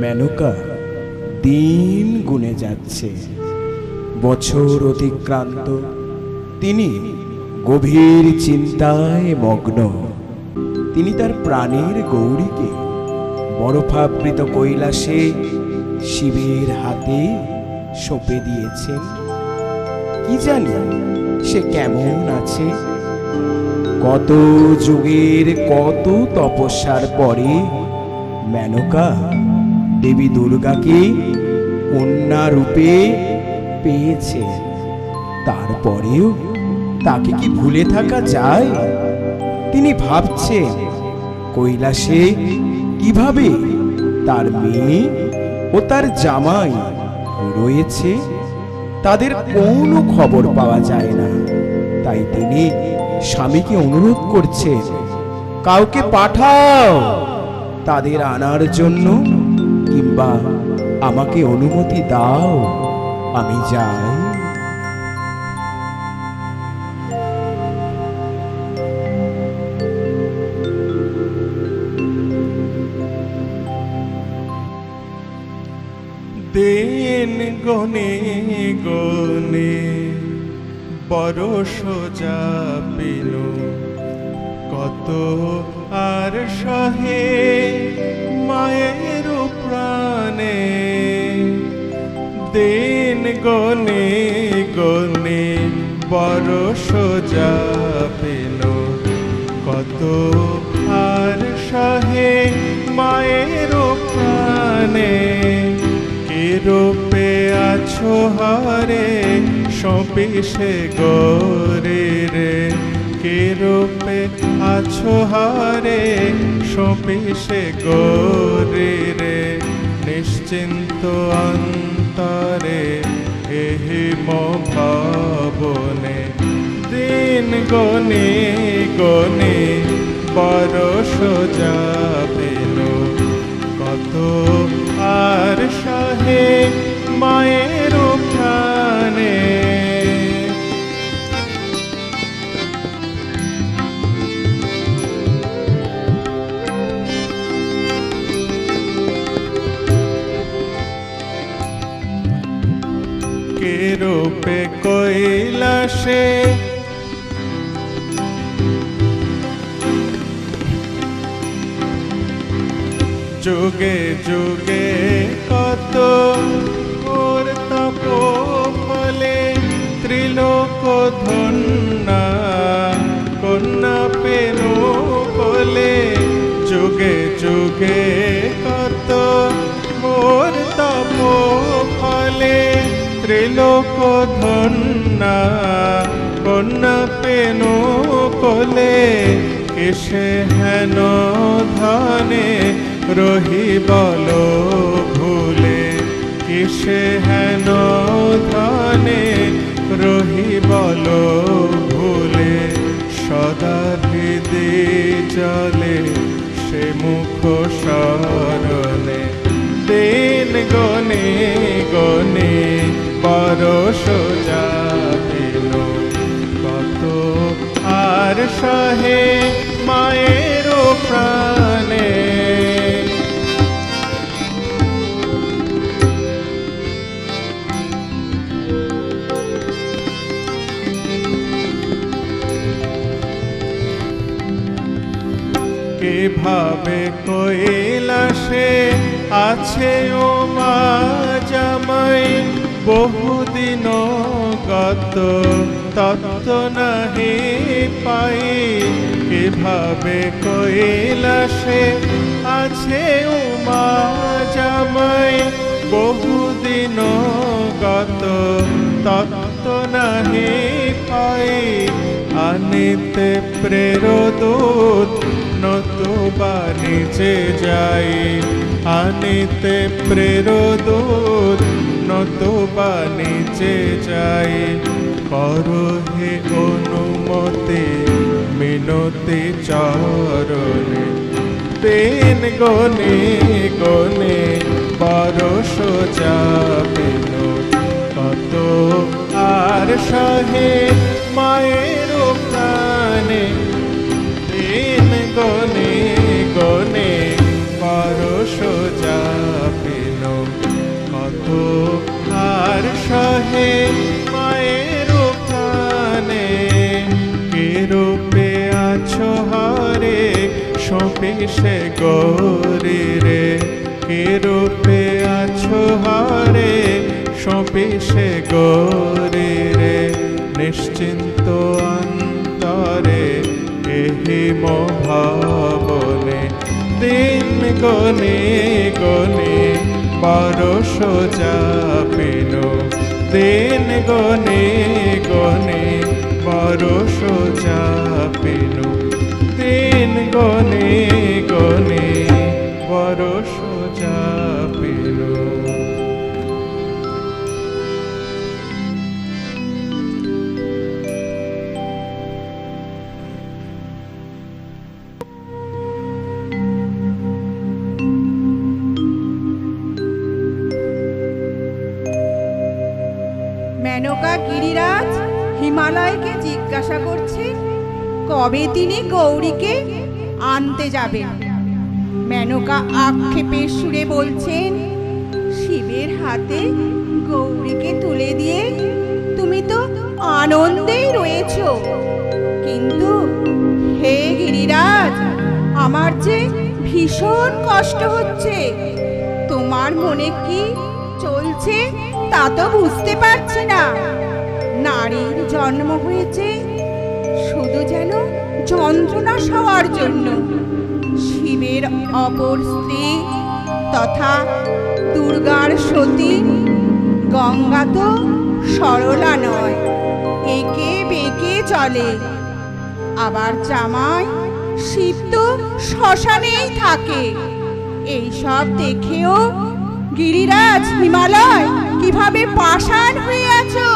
মেনকা দিন গুনে যাচ্ছে। বছর অতিক্রান্ত, তিনি গভীর চিন্তায় মগ্ন। তিনি তার প্রাণের গৌরীকে বরফাবৃত কৈলাসে শিবের হাতে সঁপে দিয়েছেন। কি জানি সে কেমন আছে? কত যুগের কত তপস্যার পরে মেনকা দেবী দুর্গাকে কন্যা রূপে পেয়েছে? তারপরেও তাকে কি ভুলে থাকা যায়? তিনি ভাবছেন, কৈলাসে কীভাবে তার মেয়ে ও তার জামাই রয়েছে? তাদের কোনো খবর পাওয়া যায় না। তাই তিনি স্বামীকে অনুরোধ করছেন, কাউকে পাঠাও। তাদের আনার জন্য কিংবা আমাকে অনুমতি দাও, আমি যাই। দিন গনে গনে, বড় সোজা পেল। কত আর সহে মায়ের প্রাণে দিন গনে গনে সোজা পেল কত আর সহে মায়ের প্রাণে কে রূপে আছো হারে সপিসে গরে রে কে রূপে আছো হারে সপিসে গরে রে নিশ্চিন্ত অন্তরে এহি ভাবনে দিন গনে গনে পরশ পেল কত আর সাহে মায়ের কৈলাসে যুগে যুগে কত ওর তপ ফলে ত্রিলোক ধন্যা কন্যা পেনু কোলে যুগে যুগে কত মোর তপ ফলে ত্রিলোক ধন্যা কন্যা পেনু কোলে কিসে হেন ধনে রহি বল ভুলে। কিসে হেন ধনে রহি বল ভুলে। সদা হৃদে জলে সে মুখ স্মরণে দিন গনে গনে বড় সোজা সহে মায়ের প্রাণে। কীভাবে কৈলাসে আছে ও মা জামাই বহুদিন গত তত্ত্ব নাহি পাই। কীভাবে কৈলাসে আছে ও মা জামাই? বহুদিন গত তত্ত্ব নাহি পাই। আনিতে প্রেরদূত নতুবা নিচে যাই। আনিতে প্রেরদূত নতুবা নিচে যাই করো হে অনুমতি মিনতি চরণে। দিন গনে গনে সোজা পেল কত আর সহে সপিসে গৌরী রে? কে রূপে আছো হারে? সপিসে গৌরী রে। নিশ্চিন্ত অন্তরে এহি মহাবনে দিন গনে গনে বড় সোজা পেনো দিন গনে গনে বড় সোজা পেনো দিন গনে গনে বড় সোজা। কবে তিনি গৌরীকে আনতে যাবেন। মেনকা আক্ষেপের সুরে বলছেন, শিবের হাতে গৌরীকে তুলে দিয়ে তুমি তো আনন্দেই রয়েছ। কিন্তু হে গিরিরাজ, আমার যে ভীষণ কষ্ট হচ্ছে। তোমার মনে কি চলছে তা তো বুঝতে পারছি না। নারীর জন্ম হয়েছে শুধু যেন যন্ত্রণা সওয়ার জন্য। শিবের অপর স্ত্রী তথা দুর্গার সতী গঙ্গা তো সরলা নয়, একে বেঁকে চলে। আবার জামাই শিব তো শ্মশানেই থাকে। এইসব দেখেও গিরিরাজ হিমালয়, কীভাবে পাষাণ হয়ে আছো?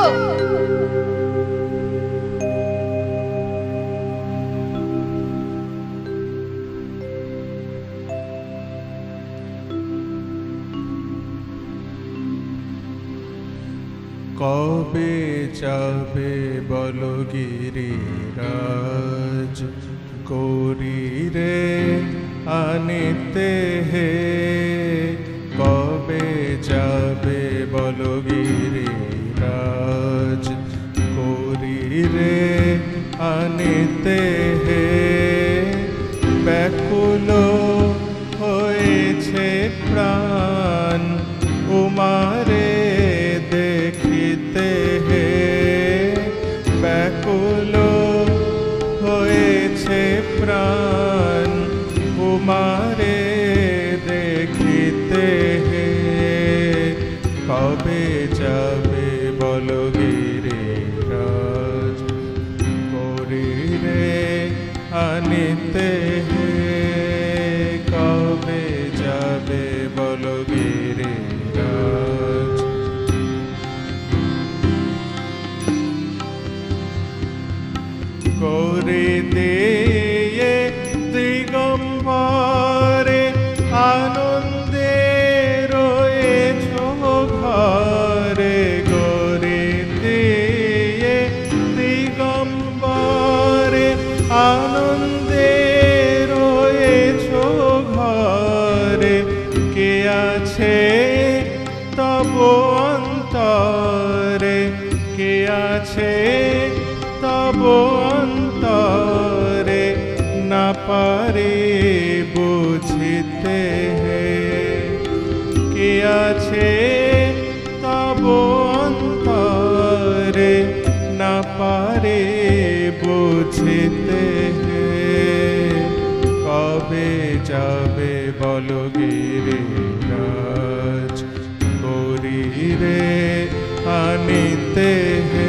কবে যাবে বল গিরিরাজ? গৌরী রে আনিতে হে। কবে যাবে বল গিরিরাজ? গৌরী রে আনিতে হে। ব্যাকুল বল গিরিরাজ পারে বুঝিতে হে। কে আছে তব অন্তরে না পারে বুঝিতে হে। কবে যাবে বল গৌরী রে আনিতে হে।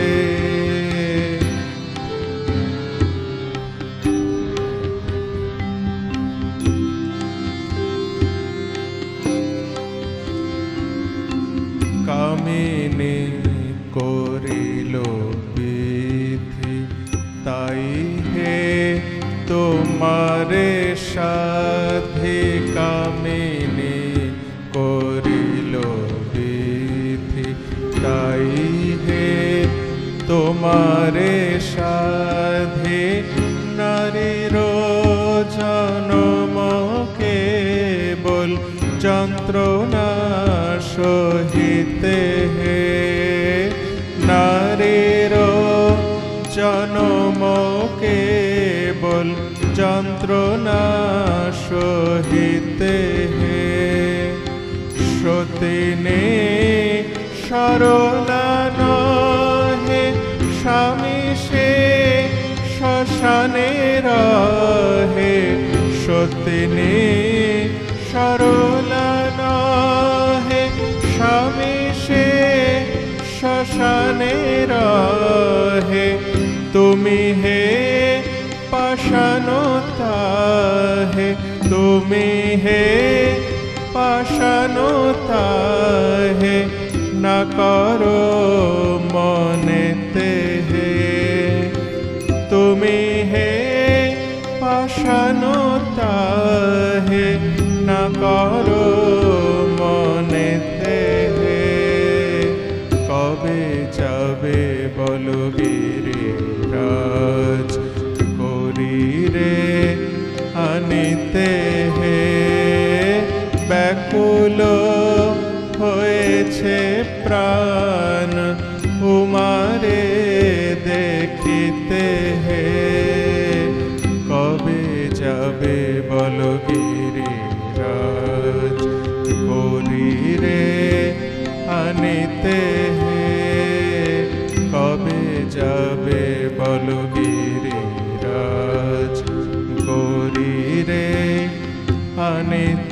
তোমারে সাধে কামিনী করিল বিধি। তাই হে তোমারে সাধে নারীর জনম কেবল যন্ত্রণা সহিতে হে। নারীর জনম সহিতে হে সতিনে সরলা নহে, স্বামী সে শ্মশানে রহে। সতিনে সরলা নহে, স্বামী সে শ্মশানে রহে। তুমি হে পাশানতা হে তুমি হে পাশানতা হে না করো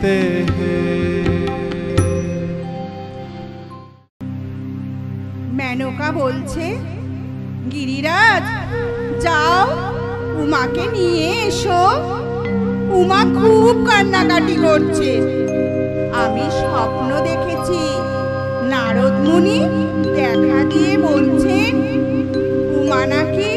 হে মেনকা বলছে গিরিরাজ যাও উমাকে নিয়ে এসো উমা খুব কান্নাকাটি করছে আমি স্বপ্ন দেখেছি নারদ দেখা দিয়ে বলছেন উমা নাকি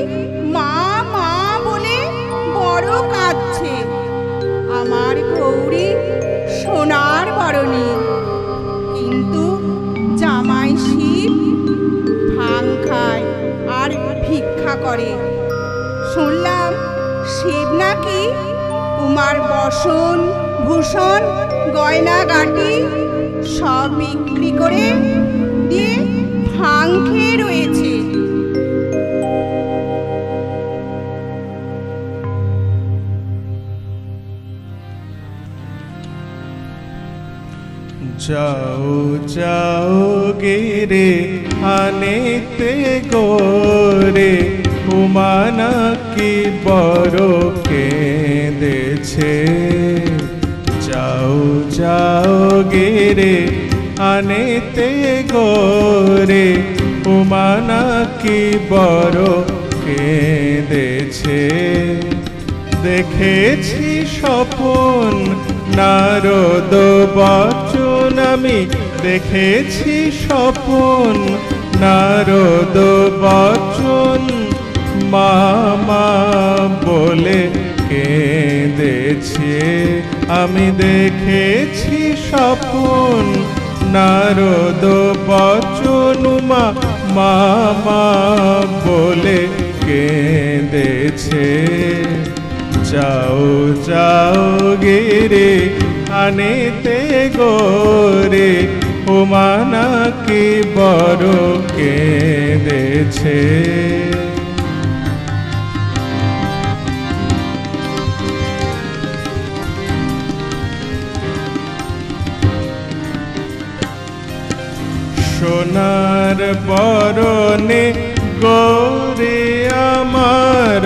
করে। শুনলাম শিব নাকি উমার বসন, ভূষণ, গয়না, গাটি সব বিক্রি করে দিয়ে ভাং খেয়ে রয়েছে। যাও যাও গেরে, আনেতে গোরে উমানা কি বড় কেঁদেছে। যাও যাও গেরে, আনেতে গোরে উমানা কি বড় কেঁদেছে। দেখেছি স্বপন নারদ বচন আমি, দেখেছি স্বপন নারদ বচন মামা বলে কেঁদেছে। আমি দেখেছি স্বপন, নারদ বচন মা, মামা বলে কেঁদেছে। যাও যাও গেরে, আনেতে গোরে হুমানা কি বড় কেঁদেছে। সোনার বরণে গোরে আমার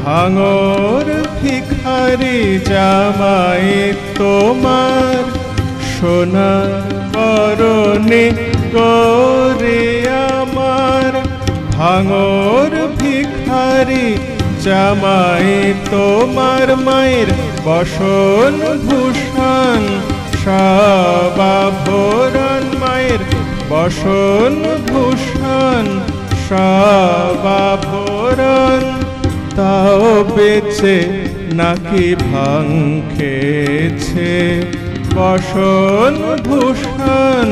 ভাঙর ভিখারি জামাই তোমার সোনার বরণে গোরে আমার ভাঙর ভিখারি জামাই তোমার মায়ের বসন ভূষণ সবাভরণ মায়ের বসন, ভূষণ, সবাভরণ। তাও বেছে নাকি ভাং খেয়েছে? বসন, ভূষণ,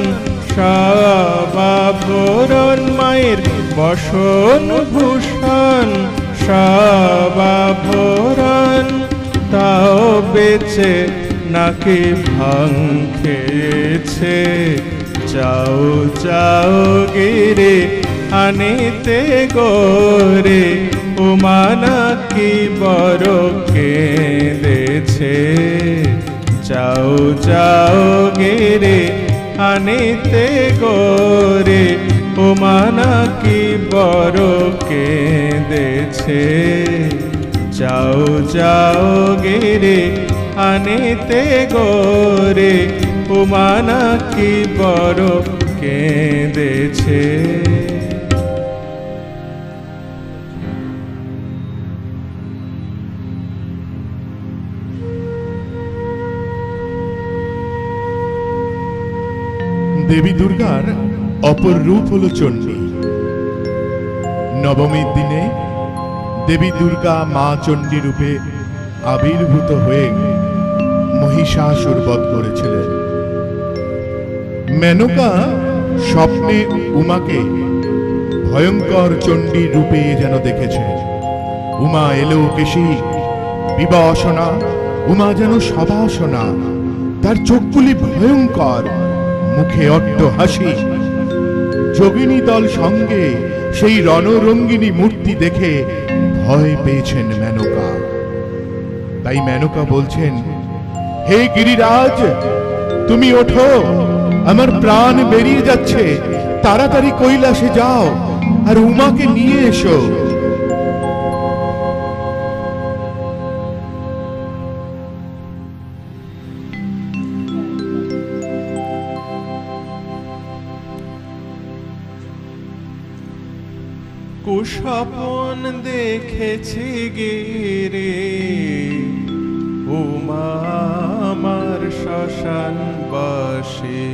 সবাভরণ। মায়ের বসন, ভূষণ, সবাভরণ। তাও বেছে নাকি ভাং খেয়েছে? চাও চাও গিরে, আনিতে গোরে উমানা কি বড় কেঁদেছে? যাও যাও গেরে, আনিতে গোরে উমানা কি বড় কেঁদেছে? যাও যাও গেরে, আনিতে গোরে উমানা কি বড় কেঁদেছে। দেবী দুর্গার অপর রূপ হল চণ্ডী। নবমীর দিনে দেবী দুর্গা মা চণ্ডী রূপে আবির্ভূত হয়ে মহিষাসুর বধ করেছিলেন। মেনকা স্বপ্নে উমাকে ভয়ঙ্কর চণ্ডী রূপে যেন দেখেছে। উমা এলো কেশি, বিবাসনা। উমা যেন সবাসনা। তার চোখগুলি ভয়ঙ্কর, মুখে অট্ট হাসি যোগিনী দল সঙ্গে সেই রণরঙ্গিনী মূর্তি দেখে ভয় পেয়েছেন মেনকা। তাই মেনকা বলছেন, হে গিরিরাজ, তুমি ওঠো। আমার প্রাণ বেরিয়ে যাচ্ছে। তাড়াতাড়ি কৈলাসে যাও আর উমাকে নিয়ে এসো। কুস্বপন দেখেছি গিরে, উমা আমার শ্মশান বাসে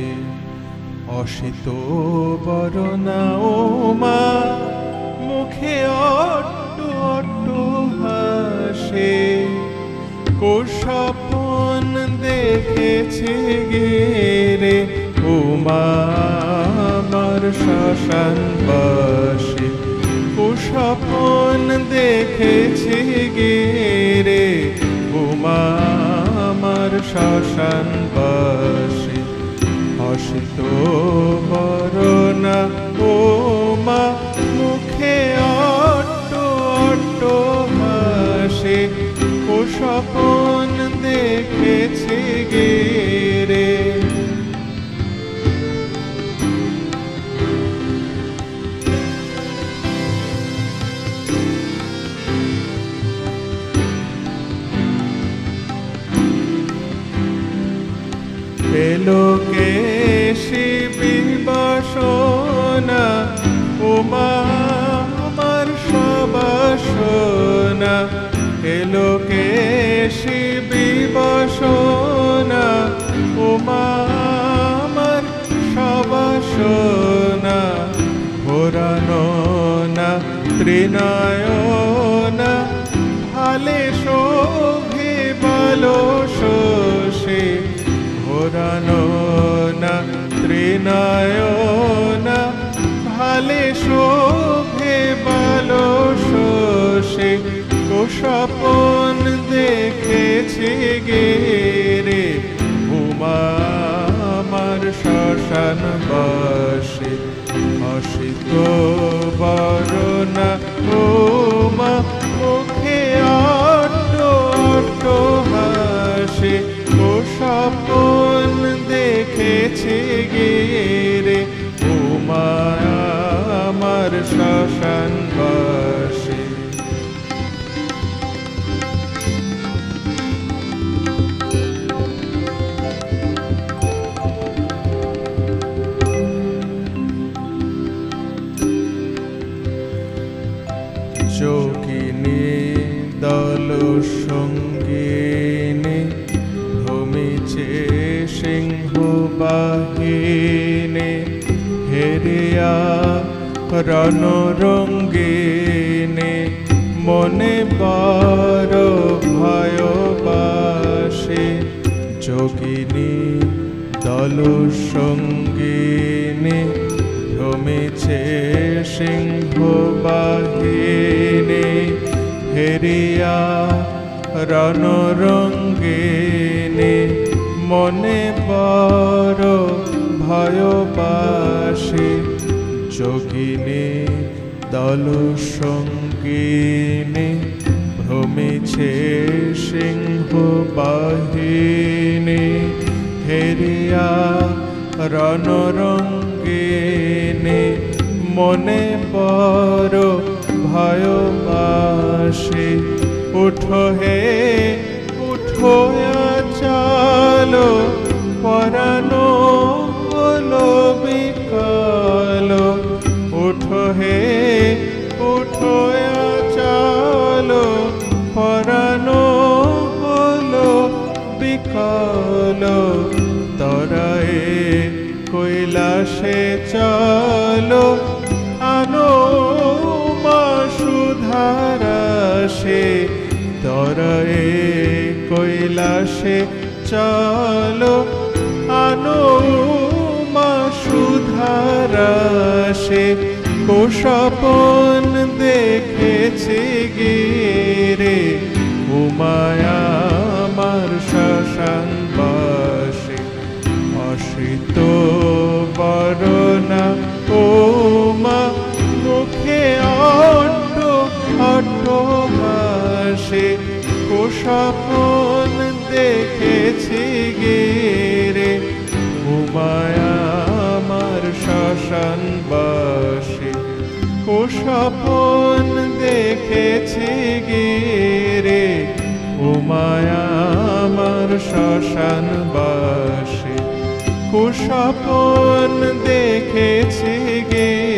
অসিত বরণা ওমা মুখে অট্ট অট্ট হাসে। কুস্বপন দেখেছি গিরে উমা আমার শ্মশান বাসে কুস্বপন দেখেছি গিরে উমা আমার শ্মশান বাসে অসিত বরণা ওমা মুখে অট্ট অট্ট হাসে। কুস্বপন দেখেছি গিরে। এলোকে শিবিবাসনা উমা আমার সবাসনা। এলোকে শিবিবাসনা উমা আমার সবাসনা। ঘোরানো না, ত্রিনয়না ভালে শোভে বালো শোষে ঘোরানো না ত্রিনয়না ভালে শোভে ভালো শোষে কুস্বপন দেখেছি গেরে উমা আমার শ্মশান বসে অসিত বরণা উমা আমার শ্মশান বাসে। যোগিনী দল সঙ্গিনী ভূমিছে সিংহ বাহিনী হেরিয়া রণরঙ্গিনী মনে বড় ভয়বাসে যোগিনী দল সঙ্গিনী ভ্রমিছে সিংহ বাহিনী হেরিয়া রণরঙ্গিনী মনে বড় ভয়বাসী যোগিনী দল সঙ্গিনী ভ্রমিছে সিংহ বাহিনী হেরিয়া রণরঙ্গিনী, মনে বড় ভয় আসে উঠো হে, উঠো চালো পরানো বিকালো তরায়ে কৈলাসে চলো, আনো মা সুধারাসে তরায়ে কৈলাসে চলো, আনো মা সুধারাসে কোষপন দেখেছে গিরে উমায়া বরণা, ও মা, মুখে অট্ট কোষপন দেখেছি গেরে। উমায়া আমার শ্মশান বাসে কোষপন দেখেছি গেরে। উমায়া আমার শ্মশান বাসে que te guie.